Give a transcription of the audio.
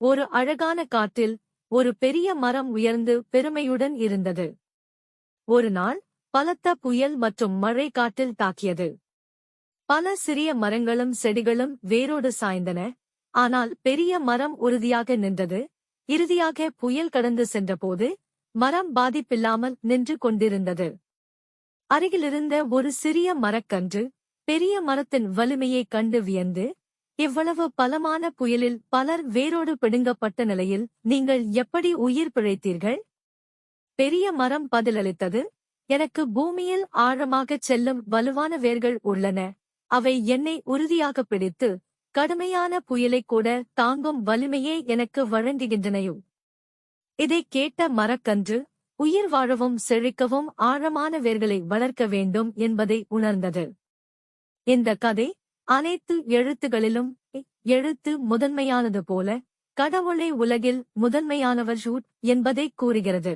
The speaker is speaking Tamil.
ஒரு அழகான காட்டில் ஒரு பெரிய மரம் உயர்ந்து பெருமையுடன் இருந்தது. ஒரு நாள் பலத்த புயல் மற்றும் மழை காட்டில் தாக்கியது. பல சிறிய மரங்களும் செடிகளும் வேரோடு சாய்ந்தன. ஆனால் பெரிய மரம் உறுதியாக நின்றது. இறுதியாக புயல் கடந்து சென்றபோது மரம் பாதிப்பில்லாமல் நின்று கொண்டிருந்தது. அருகிலிருந்த ஒரு சிறிய மரக்கன்று பெரிய மரத்தின் வலிமையைக் கண்டு வியந்து இவ்வளவு பலமான புயலில் பலர் வேரோடு பிடுங்கப்பட்ட நிலையில் நீங்கள் எப்படி உயிர் பிழைத்தீர்கள்? பெரிய மரம் பதிலளித்தது எனக்கு பூமியில் ஆழமாகச் செல்லும் வலுவான வேர்கள் உள்ளன. அவை என்னை உறுதியாக பிடித்து கடுமையான புயலைக் கூட தாங்கும் வலிமையே எனக்கு வழங்குகின்றனையோ? இதைக் கேட்ட மரக்கன்று உயிர் வாழவும் செழிக்கவும் ஆழமான வேர்களை வளர்க்க வேண்டும் என்பதை உணர்ந்தது. இந்த கதை அனைத்து எழுத்துகளிலும் எழுத்து முதன்மையானது போல கடவுளை உலகில் முதன்மையானவர் ஷூட் என்பதை கூறுகிறது.